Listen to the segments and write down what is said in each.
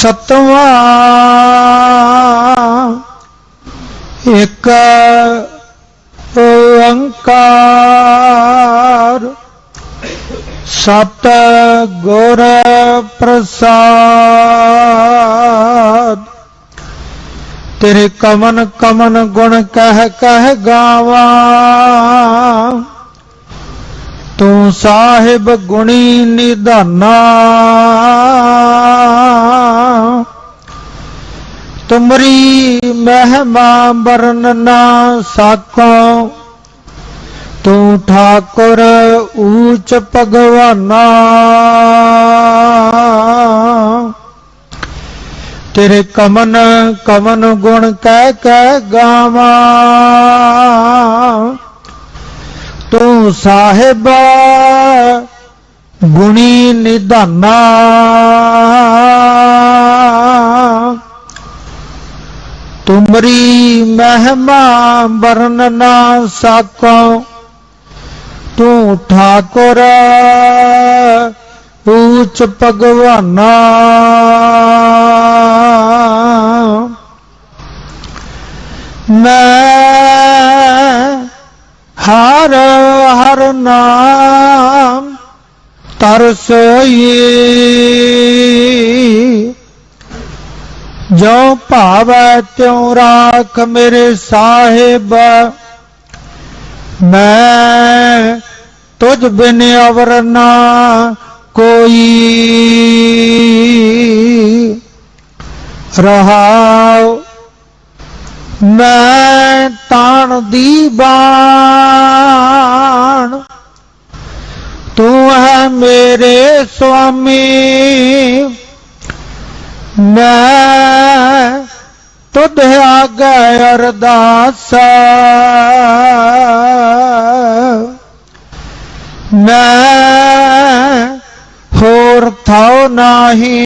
ਸਤਵਾਂ ਇੱਕ ਓੰਕਾਰ ਸਤ ਗੁਰ ਪ੍ਰਸਾਦ ਤੇਰੇ ਕਮਨ ਕਮਨ ਗੁਣ ਕਹਿ ਕਹਿ ਗਾਵਾਂ ਤੂੰ ਸਾਹਿਬ ਗੁਣੀ ਨਿਧਾਨਾ ਤੁਮਰੀ ਮਹਿਮਾ ਬਰਨ ਨਾ ਸਾਕੋ ਤੂੰ ਠਾਕੁਰ ਊਚ ਭਗਵਾਨਾ ਤੇਰੇ ਕਮਨ ਕਮਨ ਗੁਣ ਕਹਿ ਕਹਿ ਗਾਵਾਂ ਤੂੰ ਸਾਹਿਬ ਗੁਣੀ ਤੁਮਰੀ ਮਹਿਮਾ ਬਰਨ ਨਾ ਸਾਕੋ। ਤੂੰ ਠਾਕੁਰ ਊਚ ਭਗਵਾਨਾ। ਮੈਂ ਹਰ ਹਰ ਨਾਮ ਤਰਸੋਈ। ਜੋ ਭਾਵੈ ਤਿਉ ਰਾਖ ਮੇਰੇ ਸਾਹਿਬ। ਮੈਂ ਤੁਝ ਬਿਨ ਅਵਰ ਨਾ ਕੋਈ। ਰਹਾਉ, ਮੈਂ ਤਾਣ ਦੀ ਬਾਣ। ਤੂੰ ਹੈ ਮੇਰੇ ਸੁਆਮੀ। मैं तुध आगे अरदास। मैं होर थाओ नाही,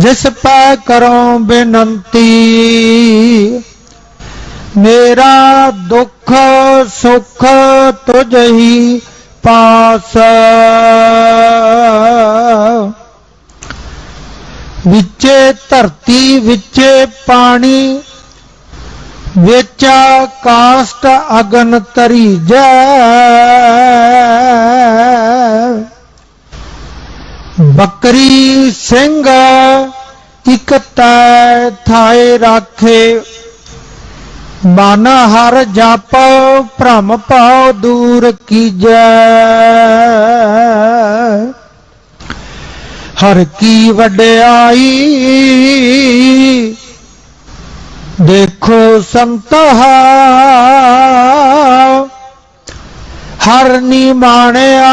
जिस पै करो बेनती मेरा दुख सुख तुझ ही पास। ਧਰਤੀ ਵਿੱਚ ਪਾਣੀ, ਵਿੱਚ ਕਾਸ਼ਟ ਅਗਨ ਤਰੀ ਜੈ। ਬੱਕਰੀ ਸਿੰਘ ਇਕ ਤੈ ਥਾਏ ਰਾਖੇ, ਮਨ ਹਰ ਜਪ ਭ੍ਰਮ ਭਾਉ ਦੂਰ ਕੀਜੈ। ਹਰ ਕੀ ਵਡਿਆਈ। ਦੇਖੋ ਸੰਤਹਾ। ਹਰ ਨੀ ਮਾਣਿਆ,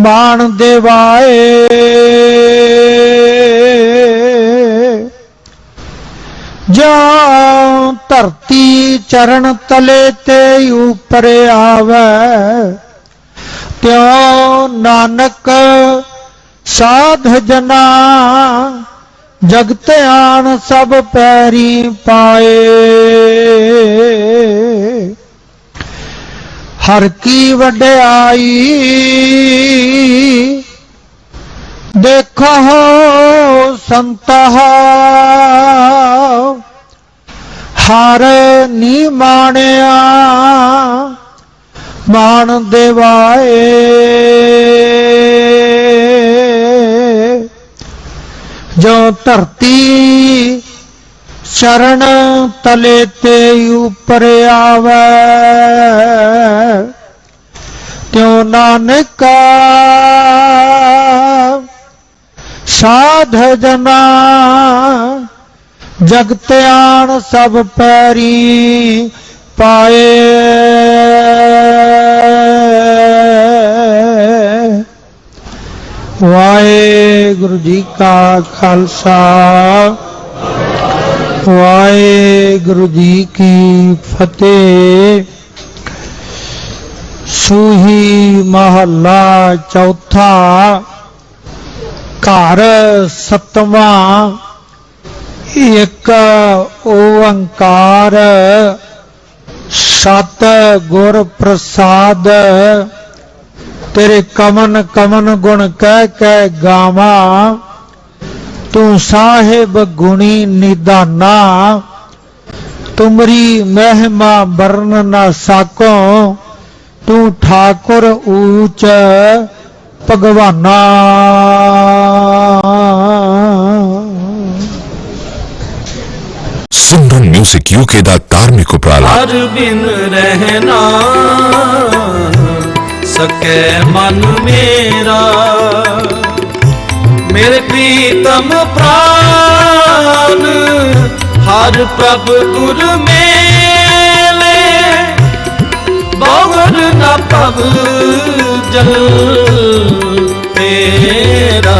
ਮਾਣ ਦੇਵਾਏ। ਜੋ ਧਰਤੀ ਚਰਨ ਤਲੇ ਤੇ ਉਪਰ ਆਵੇ। ਤਿਉ ਨਾਨਕ ਸਾਧ ਜਨਾ ਜਗਤ ਆਣ ਸਭ ਪੈਰੀ ਪਾਏ। ਹਰ ਕੀ ਵਡਿਆਈ, ਦੇਖੋ ਸੰਤਹ ਹਰ ਨੀ ਮਾਣਿਆ। ਮਾਣ ਦੇਵਾਏ। ਜੋ ਧਰਤੀ ਸ਼ਰਨ ਤਲੇ ਤੇ ਉਪਰ ਆਵੇ ਤਿਉ ਨਾਨਕ ਸਾਧ ਜਨਾ ਜਗਤ ਆਣ ਸਭ ਪੈਰੀ ਪਾਏ। ਵਾਹਿਗੁਰੂ ਜੀ ਕਾ ਖਾਲਸਾ। ਵਾਹਿਗੁਰੂ ਜੀ ਕੀ ਫਤਿਹ। ਸੂਹੀ ਮਹੱਲਾ ਚੌਥਾ। ਘਰ ਸਤਵਾਂ। ਇੱਕ ਓੰਕਾਰ। ਸਤ ਗੁਰ ਪ੍ਰਸਾਦ। ਤੇਰੇ ਕਮਨ ਕਮਨ ਗੁਣ ਕਹਿ ਕਹਿ ਗਾਵਾਂ ਤੂੰ ਸਾਹਿਬ ਗੁਣੀ ਨਿਦਾਨਾ ਤੁਮਰੀ ਮਹਿਮਾ ਵਰਨ ਨਾ ਸਾਕੋ ਤੂੰ ਠਾਕੁਰ ਊਚ ਭਗਵਾਨਾ। ਸੁੰਦਰ ਮਿਊਜ਼ਿਕ ਯੂਕੇ ਦਾ ਧਾਰਮਿਕ ਉਪਰਾਲਾ। ਹਰ ਬਿਨ ਰਹਿਣਾ ਸਕੈ ਮਨ ਮੇਰਾ। ਮੇਰੇ ਪ੍ਰੀਤਮ ਪ੍ਰਾਨ, ਹਰ ਪ੍ਰਭ ਗੁਰ ਮੇਲੇ। ਬੋਗਰ ਨਾ ਪਵ ਜਲ ਤੇਰਾ।